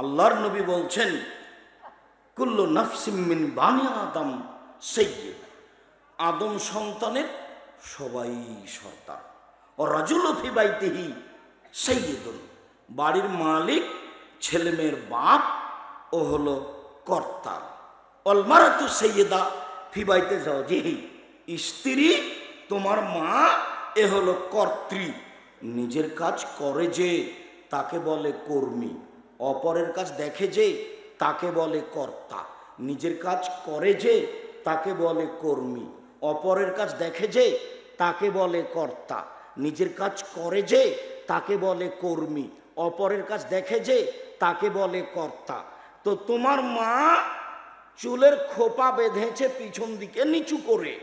আল্লাহর নবী বলছেন, কুল্লু নাফসিমিন বানি আদম সৈয়দ আদম সন্তানের সবাই সর্দার ও রাজুল ফিবাইতেহি সৈয়দুল বাড়ির মালিক ছেলে মেয়ের বাপ, ও হলো কর্তা। অলমারাতু সৈয়দা ফিবাইতে যাও যেহি স্ত্রী, তোমার মা, এ হলো কর্ত্রী। নিজের কাজ করে যে, তাকে বলে কর্মী। অপরের কাজ দেখে যে তাকে বলে কর্তা, নিজের কাজ করে যে তাকে বলে কর্মী, অপরের কাজ দেখে যে তাকে বলে কর্তা, নিজের কাজ করে যে তাকে বলে কর্মী, অপরের কাজ দেখে যে তাকে বলে কর্তা। তো তোমার মা চুলের খোপা বেঁধেছে পিছন দিকে নিচু করে,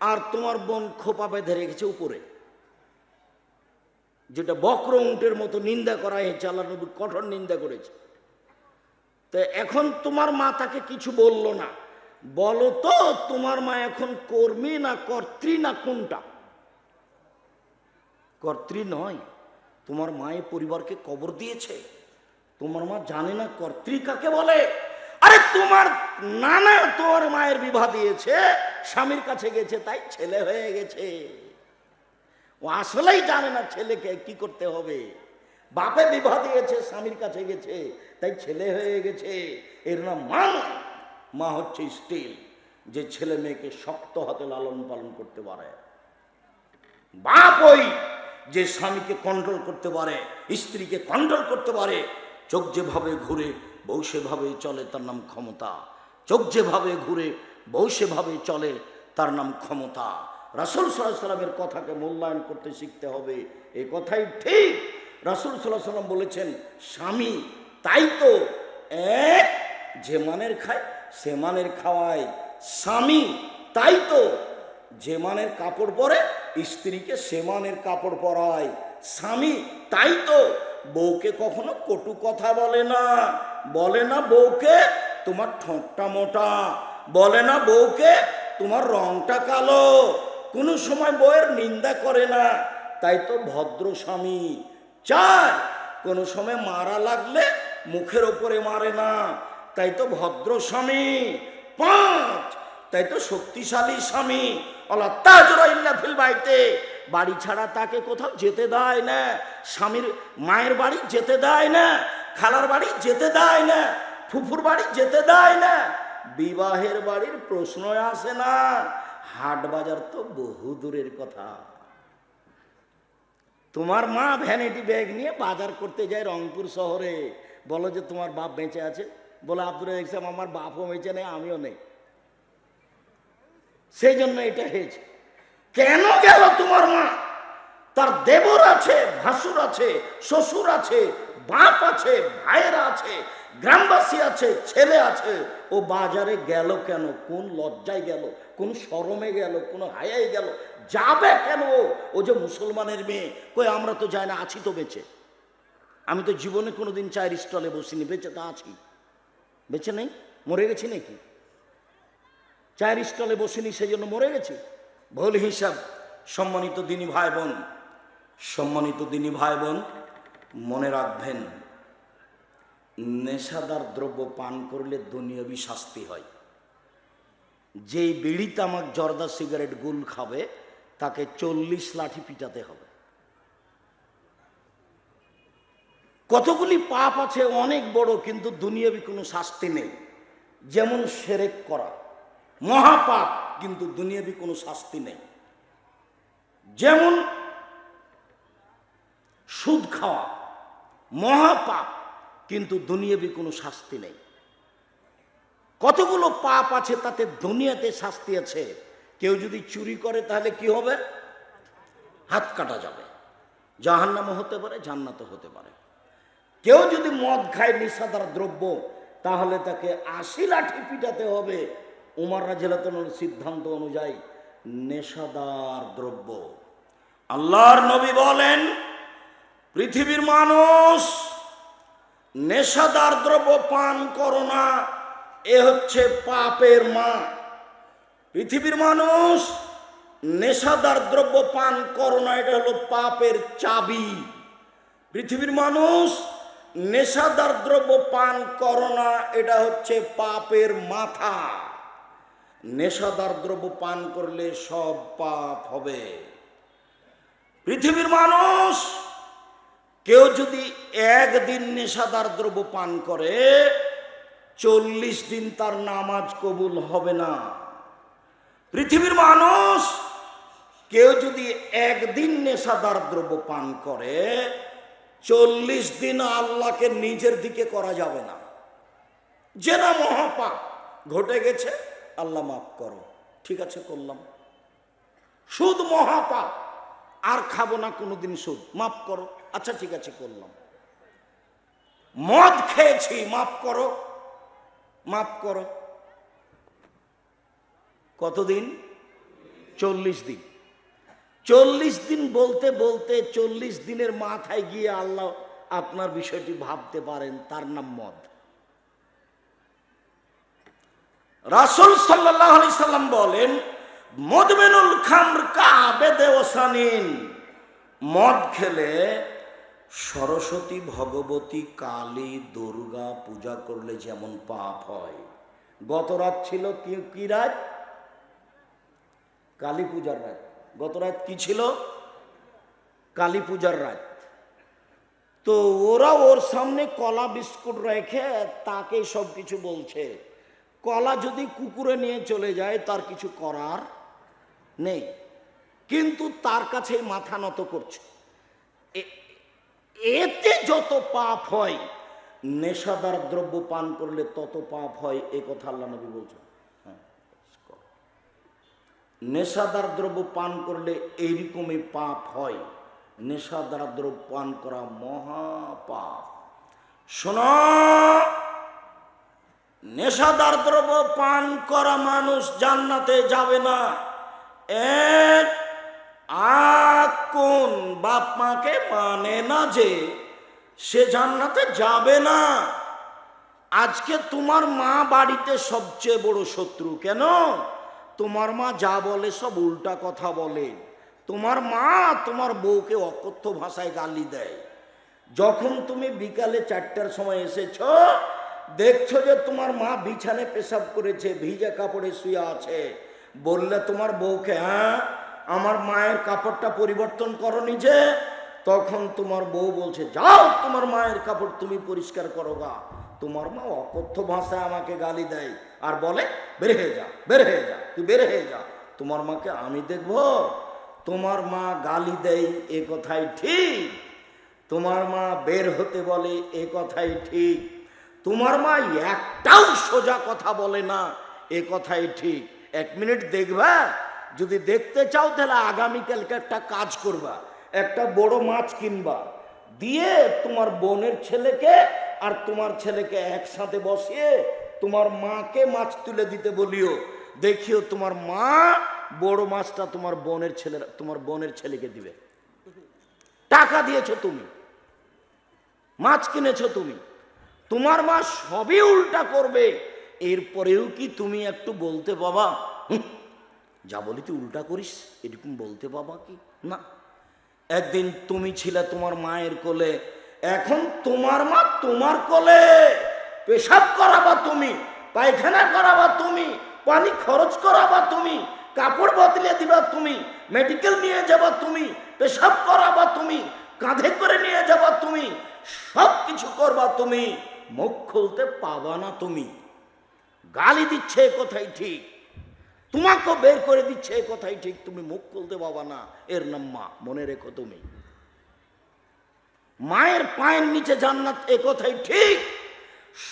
আর তোমার বোন খোপা বেঁধে রেখেছে উপরে। যেটা বক্র উঁটের মতো নিন্দা করা হয়েছে, আল্লাহ নবী কঠোর নিন্দা করেছে। তো এখন তোমার মা তাকে কিছু বলল না। বলো তো, তোমার মা এখন কর্মী না কর্ত্রী না কোনটা? কর্ত্রী নয়, তোমার মায়ের পরিবারকে কবর দিয়েছে। তোমার মা জানে না কর্ত্রী কাকে বলে। আরে তোমার নানা তোমার মায়ের বিবাহ দিয়েছে, স্বামীর কাছে গেছে, তাই ছেলে হয়ে গেছে। ও আসলেই জানে না ছেলেকে কি করতে হবে। বাপে বিবাহ দিয়েছে, স্বামীর কাছে গেছে, তাই ছেলে হয়ে গেছে। এর নাম মা মা হচ্ছে স্টিল, যে ছেলে মেয়েকে শক্ত হাতে লালন পালন করতে পারে। বাপ ওই যে স্বামীকে কন্ট্রোল করতে পারে, স্ত্রীকে কন্ট্রোল করতে পারে, চোখ যেভাবে ঘুরে বউ সেভাবে চলে, তার নাম ক্ষমতা। চোখ যেভাবে ঘুরে বউ সেভাবে চলে, তার নাম ক্ষমতা। রাসুল সাল্লাহ সাল্লামের কথাকে মূল্যায়ন করতে শিখতে হবে। এ কথাই ঠিক। রাসুল সাল্লাহ সাল্লাম বলেছেন, স্বামী, তাই তো এক, যে মানের খায়, সে মানের খাওয়ায়। স্বামী, তাই তো যে মানের কাপড় পরে, স্ত্রীকে সে মানের কাপড় পরায়। স্বামী, তাই তো বউকে কখনো কটু কথা বলে না। বলে না বউকে তোমার ঠোঁটটা মোটা। বলে না বউকে তোমার রংটা কালো। কোনো সময় বউয়ের নিন্দা করে না। তাই তো ভদ্র স্বামী। চার কোনো সময় মারা লাগলে মুখের ওপরে মারে না। তাই তো ভদ্র স্বামী। পাঁচ, তাই তো শক্তিশালী স্বামী। আল্লাহ তাজরা বাইতে। বাড়ি ছাড়া তাকে কোথাও যেতে দেয় না। স্বামীর মায়ের বাড়ি যেতে দেয় না। খালার বাড়ি যেতে দেয় না। ফুফুর বাড়ি যেতে দেয় না। বিবাহের বাড়ির প্রশ্ন আসে না। হাট বাজার তো বহু দূরের কথা। তোমার মা ভ্যানিটি ব্যাগ নিয়ে বাজার করতে যায় রংপুর শহরে। বলো যে তোমার বাপ বেঁচে আছে? বলে আব্দুল ইসলাম আমার বাপও বেঁচে নেই, আমিও নেই। সেই জন্য এটা হয়েছে। কেন গেল তোমার মা? তার দেবর আছে, ভাসুর আছে, শ্বশুর আছে বাপ আছে, ভাইয়েরা আছে, গ্রামবাসী আছে, ছেলে আছে। ও বাজারে গেল কেন? কোন লজ্জায় গেল? কোন শরমে গেল? কোন হায়ায় গেল? যাবে কেন ও? যে মুসলমানের মেয়ে। কই, আমরা তো যাই না, আছি তো বেঁচে। আমি তো জীবনে কোনোদিন চায়ের স্টলে বসিনি। বেঁচে তো আছি। বেঁচে নেই? মরে গেছি নাকি? চায়ের স্টলে বসিনি সেই জন্য মরে গেছি? ভুল হিসাব। সম্মানিত দিনী ভাই বোন, সম্মানিত দিনী ভাই বোন মনে রাখবেন, নেশাদার দ্রব্য পান করলে দুনিয়াবি শাস্তি হয়। যেই বিড়ি তামাক, জর্দা, সিগারেট, গুল খাবে, তাকে চল্লিশ লাঠি পিটাতে হবে। কতগুলি পাপ আছে অনেক বড়, কিন্তু দুনিয়াবি কোনো শাস্তি নেই। যেমন সেরেক করা। মহাপাপ, কিন্তু দুনিয়াবি কোনো শাস্তি নেই। যেমন সুদ খাওয়া। মহাপাপ, কিন্তু দুনিয়াবি কোনো শাস্তি নেই। কতগুলো পাপ আছে তাতে দুনিয়াতে শাস্তি আছে? কেউ যদি চুরি করে তাহলে কি হবে? হাত কাটা যাবে। জাহান্নামও হতে পারে, জান্নাতও হতে পারে। কেউ যদি মদ খায় নিশাদার দ্রব্য, তাহলে তাকে আশি লাঠি পিটাতে হবে। উমার রাজিলাতনের সিদ্ধান্ত অনুযায়ী নেশাদার দ্রব্য। আল্লাহর নবী বলেন পৃথিবীর মানুষ নেশাদার দ্রব্য পান করো না, এ হচ্ছে পাপের মা। পৃথিবীর মানুষ নেশাদার দ্রব্য পান করো না, এটা হলো পাপের চাবি। পৃথিবীর মানুষ নেশাদার দ্রব্য পান করো না, এটা হচ্ছে পাপের মাথা। নেশাদার দ্রব্য পান করলে সব পাপ হবে। পৃথিবীর মানুষ কেউ যদি একদিন নেশাদার দ্রব্য পান করে, চল্লিশ দিন তার নামাজ কবুল হবে না। পৃথিবীর মানুষ কেউ যদি একদিন নেশাদার দ্রব্য পান করে, চল্লিশ দিন আল্লাহকে নিজের দিকে করা যাবে না। যে না মহাপাপ, ঘটে গেছে, আল্লাহ মাফ করো। ঠিক আছে করলাম। সুদ মহাপাপ। আর খাব না, কোনোদিন সুদ। মাফ করো। আচ্ছা ঠিক আছে, করলাম। মদ খেয়েছি, মাফ করো। মাফ করো। কতদিন? চল্লিশ দিন। চল্লিশ দিন বলতে বলতে চল্লিশ দিনের মাথায় গিয়ে আল্লাহ আপনার বিষয়টি ভাবতে পারেন, তার নাম মদ। রাসুল সাল্লাহ সাল্লাম বলেন মদমেনুল খামর কাবেদে ওসানিন। মদ খেলে সরস্বতী ভগবতী কালী দুর্গা পূজা করলে যেমন পাপ হয়। গত রাত ছিল কি কি রাত? কালী পূজার রাত। গত রাত কি ছিল? কালী পূজার রাত। তো ওরা ওর সামনে কলা বিস্কুট রেখে তাকে সব কিছু বলছে। কলা যদি কুকুরে নিয়ে চলে যায়, তার কিছু করার নেই। কিন্তু তার কাছে মাথা নত করছে। এতে যত পাপ হয়, নেশাদার দ্রব্য পান করলে তত পাপ হয়, এ কথা আল্লাহ নবী বলছেন। হ্যাঁ নেশাদার দ্রব্য পান করলে এইরকমই পাপ হয়। নেশাদার দ্রব্য পান করা মহা পাপ। শোনো, নেশাদার দ্রব্য পান করা মানুষ জান্নাতে যাবে না। এক কোন বাপ মাকে মানে না যে সে জান্নাতে যাবে না। আজকে তোমার মা বাড়িতে সবচেয়ে বড় শত্রু কেন? তোমার মা যা বলে সব উল্টা কথা বলে। তোমার মা তোমার বউকে অকথ্য ভাষায় গালি দেয়। যখন তুমি বিকালে চারটার সময় এসেছ, দেখছ যে তোমার মা বিছানে পেশাব করেছে, ভিজা কাপড়ে শুয়ে আছে। বললে তোমার বউকে হ্যাঁ আমার মায়ের কাপড়টা পরিবর্তন করো নিজে। তখন তোমার বউ বলছে, যাও, তোমার মায়ের কাপড় তুমি পরিষ্কার করো গা। তোমার মা অকথ্য ভাষায় আমাকে গালি দেয়। আর বলে, বের হয়ে যা, বের হয়ে যা, তুই বের হয়ে যা। তোমার মাকে আমি দেখব। তোমার মা গালি দেয়, এ কথাই ঠিক। তোমার মা বের হতে বলে, এ কথাই ঠিক। তোমার মা একটাও সোজা কথা বলে না, এ কথাই ঠিক। এক মিনিট দেখবা, যদি দেখতে চাও তাহলে আগামীকালকে একটা কাজ করবা, একটা বড় মাছ কিনবা। দিয়ে তোমার বোনের ছেলেকে আর তোমার ছেলেকে একসাথে বসিয়ে তোমার মাকে মাছ তুলে দিতে বলিও। দেখিও তোমার মা বড় মাছটা তোমার বোনের ছেলে তোমার বোনের ছেলেকে দিবে। টাকা দিয়েছ তুমি। মাছ কিনেছো তুমি। তোমার মা সবই উল্টা করবে। এরপরেও কি তুমি একটু বলতে বাবা? যা বলি তুই উল্টা করিস, এরকম বলতে বাবা কি? না। একদিন তুমি ছিলে তোমার মায়ের কোলে, এখন তোমার মা তোমার কোলে। পেশাব করাবা তুমি, পায়খানা করাবা তুমি, পানি খরচ করাবা তুমি, কাপড় বদলে দিবা তুমি, মেডিকেল নিয়ে যাবা তুমি, পেশাব করাবা তুমি, কাঁধে করে নিয়ে যাবা তুমি সব কিছু করবা তুমি, মুখ খুলতে পাবা না তুমি। গালি দিচ্ছে কথাই ঠিক। তোমাকে বের করে দিচ্ছে কথাই ঠিক। তুমি মুখ খুলতে পাবা না। এর নাম মা মনে রেখো তুমি। মায়ের পায়ের নিচে জান্নাত এ কথাই ঠিক।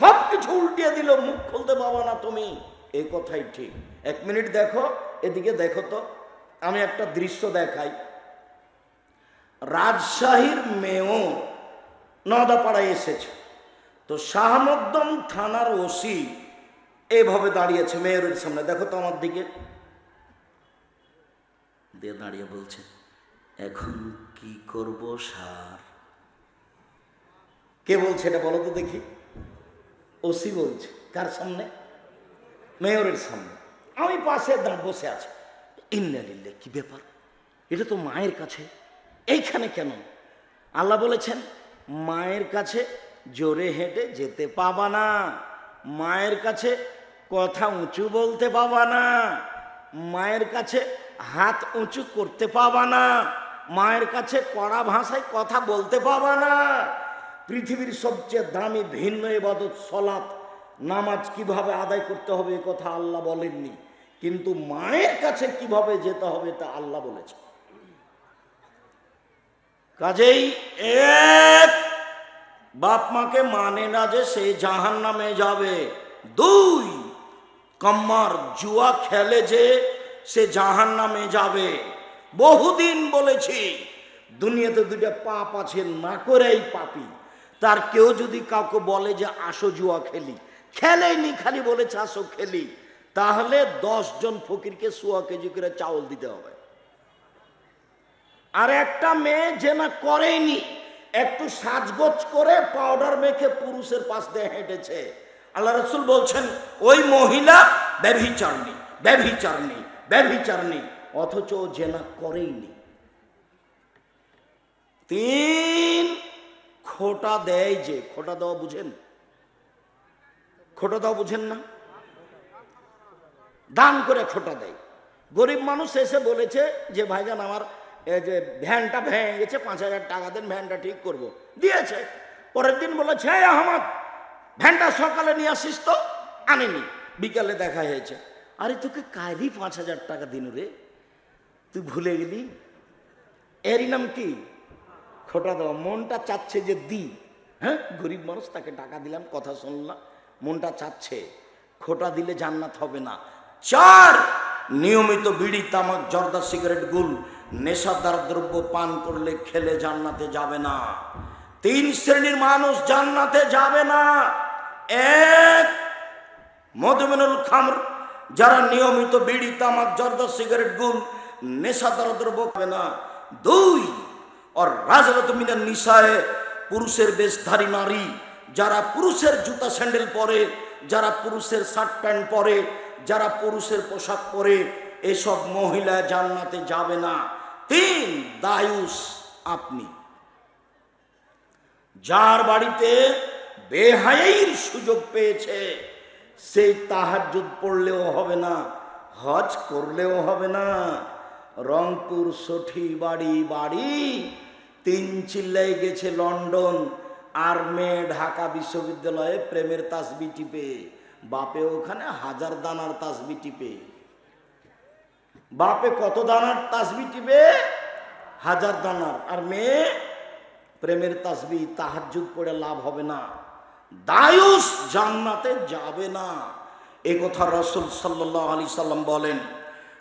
সব কিছু উল্টিয়ে দিল, মুখ খুলতে পাবা না তুমি। এ কথাই ঠিক। এক মিনিট দেখো, এদিকে দেখো তো। আমি একটা দৃশ্য দেখাই। রাজশাহীর মেয়র নদাপাড়ায় এসেছে। তো শাহমদ্দম থানার ওসি এভাবে দাঁড়িয়েছে মেয়রের সামনে। দেখো তো আমার দিকে। দিয়ে দাঁড়িয়ে বলছে, এখন কি করব স্যার? কে বলছে এটা বলো তো দেখি। ওসি বলছে, কার সামনে? মেয়রের সামনে। আমি পাশে বসে আছি। ইন্নালিল্লে কি ব্যাপার? এটা তো মায়ের কাছে। এইখানে কেন? আল্লাহ বলেছেন, মায়ের কাছে জোরে হেঁটে যেতে পাবা না। মায়ের কাছে কথা উঁচু বলতে পাবা না। মায়ের কাছে হাত উঁচু করতে পাবা না। মায়ের কাছে কড়া ভাষায় কথা বলতে পাবা না। পৃথিবীর সবচেয়ে দামি ভিন্ন এবাদত সলাৎ, নামাজ কীভাবে আদায় করতে হবে এ কথা আল্লাহ বলেননি। কিন্তু মায়ের কাছে কীভাবে যেতে হবে তা আল্লাহ বলেছে। কাজেই এক, বাপ মাকে মানে না যে সে জাহান নামে যাবে। দুই কম্মার জুয়া খেলে যে সে জাহান নামে যাবে। বহুদিন বলেছি, দুনিয়াতে দুইটা পাপ আছে, না করেই পাপি। তার কেউ যদি কাউকে বলে যে, আসো জুয়া খেলি। খেলেনি খালি বলেছে, আসো খেলি। তাহলে জন ফকিরকে সোয়া কেজি করে চাউল দিতে হবে। আর একটা মেয়ে যে না করেনি একটু সাজগোজ করে পাউডার মেখে পুরুষের পাশ দিয়ে হেঁটেছে। আল্লাহ রসুল বলছেন, ওই মহিলা ব্যভিচারণী ব্যভিচারণী ব্যভিচারণী, অথচ জেনা করেইনি। তিন খোটা দেয় যে, খোটা দেওয়া বুঝেন? খোটা দেওয়া বুঝেন না? দান করে খোটা দেয়। গরিব মানুষ এসে বলেছে যে, ভাইজান, আমার যে ভ্যানটা ভেঙে গেছে, পাঁচ হাজার টাকা দেন, ভ্যানটা ঠিক করব। দিয়েছে। পরের দিন বলেছে, "এই আহমদ ভ্যানটা সকালে নিয়ে আসিস তো, আনেনি। বিকালে দেখা হয়েছে। আরে তোকে কালই পাঁচ হাজার টাকা দিন রে। তুই ভুলে গেলি? এরই নাম কি? খোটা দেওয়া মনটা চাচ্ছে যে দি। হ্যাঁ? গরিব মানুষ, তাকে টাকা দিলাম, কথা শুনলাম, মনটা চাচ্ছে। খোটা দিলে জান্নাত হবে না। চার! নিয়মিত বিড়ি, তামাক, জর্দা, সিগারেট, গুল, নেশাদার দ্রব্য পান করলে খেলে জান্নাতে যাবে না। তিন শ্রেণির মানুষ জান্নাতে যাবে না। এক মধুমেনুল খামর, যারা নিয়মিত বিড়ি, তামাক, জর্দা, সিগারেট গুল নেশাদার দ্রব্য না। দুই, আর রাজরত মিনার নিশায় পুরুষের বেশধারী নারী, যারা পুরুষের জুতা স্যান্ডেল পরে, যারা পুরুষের শার্ট প্যান্ট পরে, যারা পুরুষের পোশাক পরে, এসব মহিলা জান্নাতে যাবে না। তিন, দায়ুস আপনি। যার বাড়িতে বেহায়ের সুযোগ পেয়েছে। সেই তাহাজুদ পড়লেও হবে না, হজ করলেও হবে না। রংপুর সঠি বাড়ি বাড়ি তিন চিল্লাই গেছে লন্ডন আর মেয়ে ঢাকা বিশ্ববিদ্যালয়ে প্রেমের তাসবি টিপে। বাপে ওখানে হাজার দানার তাসবি টিপে। বাপে কত দানার তাসবি টিপে? হাজার দানার। আর মেয়ে, প্রেমের তাসবি, তাহাজ্জুদ করে লাভ হবে না। দায়ুস জান্নাতে যাবে না। এ কথা রসুল সাল্লাহ আলি সাল্লাম বলেন